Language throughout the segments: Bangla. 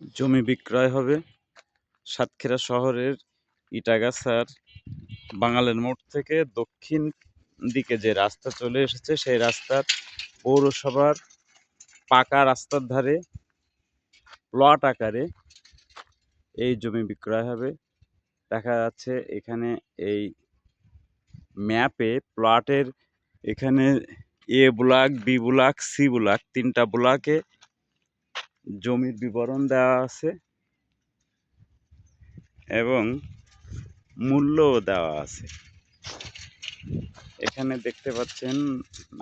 জমি বিক্রয় হবে। সাতক্ষীরা শহরের ইটাগাছার বাঙালের মোড় থেকে দক্ষিণ দিকে যে রাস্তা চলে এসেছে, সেই রাস্তার পৌরসভার পাকা রাস্তার ধারে প্লট আকারে এই জমি বিক্রয় হবে। দেখা যাচ্ছে এখানে এই ম্যাপে প্লটের এখানে A block B block C block তিনটা ব্লকে জমির বিবরণ দেওয়া আছে এবং মূল্যও দেওয়া আছে। এখানে দেখতে পাচ্ছেন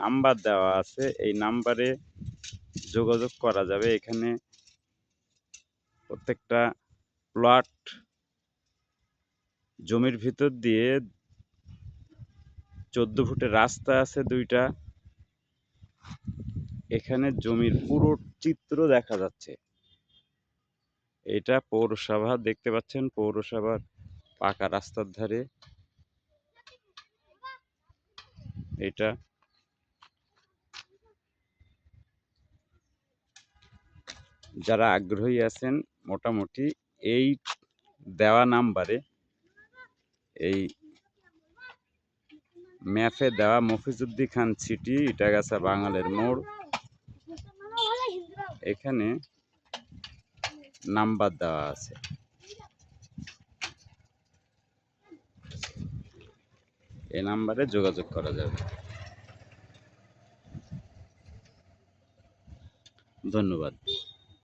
নাম্বার দেওয়া আছে। এই নাম্বারে যোগাযোগ করা যাবে। এখানে প্রত্যেকটা প্লট জমির ভিতর দিয়ে চোদ্দ ফুটের রাস্তা আছে দুইটা। এখানে জমির পুরো চিত্র দেখা যাচ্ছে। এটা পৌরসভা, দেখতে পাচ্ছেন পৌরসভার পাকা রাস্তার ধারে। এটা যারা আগ্রহী আছেন, মোটামুটি এই দেওয়া নাম্বারে, এই ম্যাপে দেওয়া মফিজুদ্দি খান সিটি, ইটাগাছা বাঙালের মোড়। এখানে নাম্বার দেওয়া আছে। এই নাম্বারে যোগাযোগ করা যাবে। ধন্যবাদ।